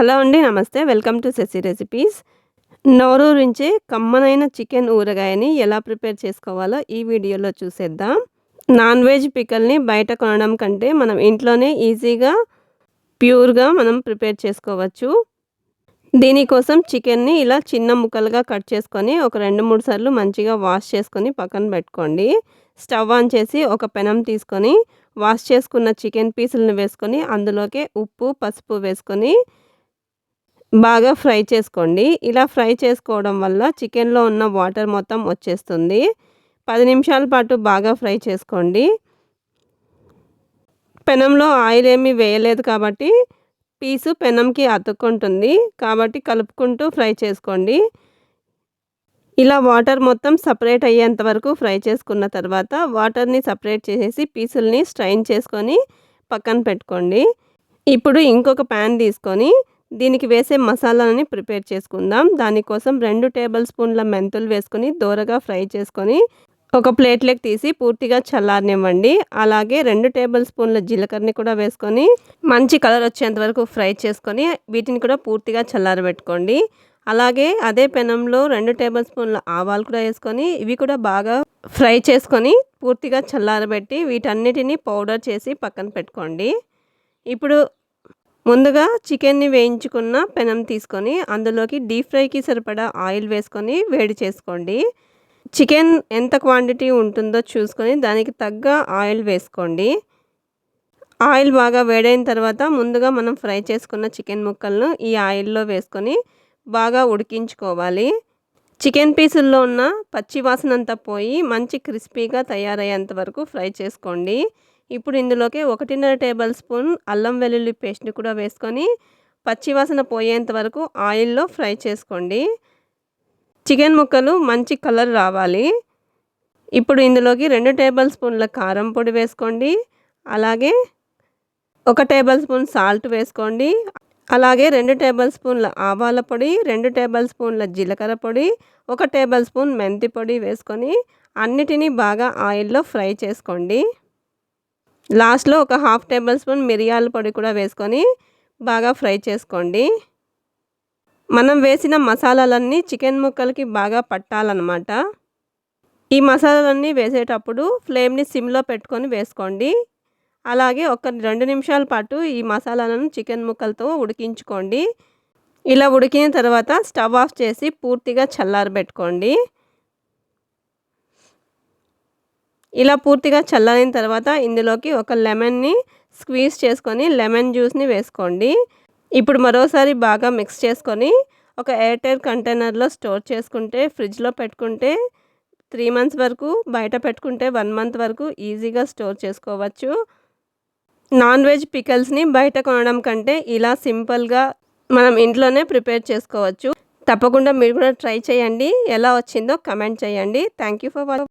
Hello అండి నమస్తే. Welcome to Shashi recipes. నోరూరించే కమ్మనైన చికెన్ ఊరగాయని ఎలా ప్రిపేర్ చేసుకోవాలో ఈ వీడియోలో చూసేద్దాం. నాన్ వెజ్ పికల్ని బయట కొనడం కంటే మనం ఇంట్లోనే ఈజీగా ప్యూర్గా మనం ప్రిపేర్ చేసుకోవచ్చు. దీనికోసం చికెన్ని ఇలా చిన్న ముక్కలుగా కట్ చేసుకొని ఒక రెండు మూడు సార్లు మంచిగా వాష్ చేసుకొని పక్కన పెట్టుకోండి. స్టవ్ ఆన్ చేసి ఒక పెనం తీసుకొని వాష్ చేసుకున్న చికెన్ పీసులను వేసుకొని అందులోకి ఉప్పు పసుపు వేసుకొని బాగా ఫ్రై చేసుకోండి. ఇలా ఫ్రై చేసుకోవడం వల్ల చికెన్లో ఉన్న వాటర్ మొత్తం వచ్చేస్తుంది. పది నిమిషాల పాటు బాగా ఫ్రై చేసుకోండి. పెనంలో ఆయిల్ ఏమీ వేయలేదు కాబట్టి పీసు పెనంకి అతుక్కుంటుంది. కాబట్టి కలుపుకుంటూ ఫ్రై చేసుకోండి. ఇలా వాటర్ మొత్తం సపరేట్ అయ్యేంత వరకు ఫ్రై చేసుకున్న తర్వాత వాటర్ని సపరేట్ చేసేసి పీసుల్ని స్ట్రైన్ చేసుకొని పక్కన పెట్టుకోండి. ఇప్పుడు ఇంకొక ప్యాన్ తీసుకొని దీనికి వేసే మసాలాని ప్రిపేర్ చేసుకుందాం. దానికోసం రెండు టేబుల్ స్పూన్ల మెంతులు వేసుకొని దూరగా ఫ్రై చేసుకొని ఒక ప్లేట్లోకి తీసి పూర్తిగా చల్లారనివ్వండి. అలాగే రెండు టేబుల్ స్పూన్ల జీలకర్రని కూడా వేసుకొని మంచి కలర్ వచ్చేంత వరకు ఫ్రై చేసుకొని వీటిని కూడా పూర్తిగా చల్లారబెట్టుకోండి. అలాగే అదే పెనంలో రెండు టేబుల్ స్పూన్ల ఆవాలు కూడా వేసుకొని ఇవి కూడా బాగా ఫ్రై చేసుకొని పూర్తిగా చల్లారబెట్టి వీటన్నిటిని పౌడర్ చేసి పక్కన పెట్టుకోండి. ఇప్పుడు ముందుగా చికెన్ని వేయించుకున్న పెనం తీసుకొని అందులోకి డీప్ ఫ్రైకి సరిపడా ఆయిల్ వేసుకొని వేడి చేసుకోండి. చికెన్ ఎంత క్వాంటిటీ ఉంటుందో చూసుకొని దానికి తగ్గ ఆయిల్ వేసుకోండి. ఆయిల్ బాగా వేడైన తర్వాత ముందుగా మనం ఫ్రై చేసుకున్న చికెన్ ముక్కలను ఈ ఆయిల్లో వేసుకొని బాగా ఉడికించుకోవాలి. చికెన్ పీసుల్లో ఉన్న పచ్చి వాసన అంతా పోయి మంచి క్రిస్పీగా తయారయ్యేంత వరకు ఫ్రై చేసుకోండి. ఇప్పుడు ఇందులోకి ఒకటిన్నర టేబుల్ స్పూన్ అల్లం వెల్లుల్లి పేస్ట్ని కూడా వేసుకొని పచ్చివాసన పోయేంత వరకు ఆయిల్లో ఫ్రై చేసుకోండి. చికెన్ ముక్కలు మంచి కలర్ రావాలి. ఇప్పుడు ఇందులోకి రెండు టేబుల్ స్పూన్ల కారం పొడి వేసుకోండి. అలాగే ఒక టేబుల్ స్పూన్ సాల్ట్ వేసుకోండి. అలాగే రెండు టేబుల్ స్పూన్ల ఆవాల పొడి రెండు టేబుల్ స్పూన్ల జీలకర్ర పొడి ఒక టేబుల్ స్పూన్ మెంతి పొడి వేసుకొని అన్నిటినీ బాగా ఆయిల్లో ఫ్రై చేసుకోండి. లాస్ట్లో ఒక హాఫ్ టేబుల్ స్పూన్ మిరియాల పొడి కూడా వేసుకొని బాగా ఫ్రై చేసుకోండి. మనం వేసిన మసాలాలన్నీ చికెన్ ముక్కలకి బాగా పట్టాలన్నమాట. ఈ మసాలాలన్నీ వేసేటప్పుడు ఫ్లేమ్ని సిమ్లో పెట్టుకొని వేసుకోండి. అలాగే ఒక రెండు నిమిషాల పాటు ఈ మసాలాలను చికెన్ ముక్కలతో ఉడికించుకోండి. ఇలా ఉడికిన తర్వాత స్టవ్ ఆఫ్ చేసి పూర్తిగా చల్లారబెట్టుకోండి. ఇలా పూర్తిగా చల్లారిన తర్వాత ఇందులోకి ఒక లెమన్ని స్క్వీజ్ చేసుకొని లెమన్ జ్యూస్ని వేసుకోండి. ఇప్పుడు మరోసారి బాగా మిక్స్ చేసుకొని ఒక ఎయిర్టైర్ కంటైనర్లో స్టోర్ చేసుకుంటే ఫ్రిడ్జ్లో పెట్టుకుంటే త్రీ మంత్స్ వరకు బయట పెట్టుకుంటే వన్ మంత్ వరకు ఈజీగా స్టోర్ చేసుకోవచ్చు. నాన్ వెజ్ పికల్స్ని బయట కొనడం కంటే ఇలా సింపుల్గా మనం ఇంట్లోనే ప్రిపేర్ చేసుకోవచ్చు. తప్పకుండా మీరు కూడా ట్రై చేయండి. ఎలా వచ్చిందో కమెంట్ చేయండి. Thank you for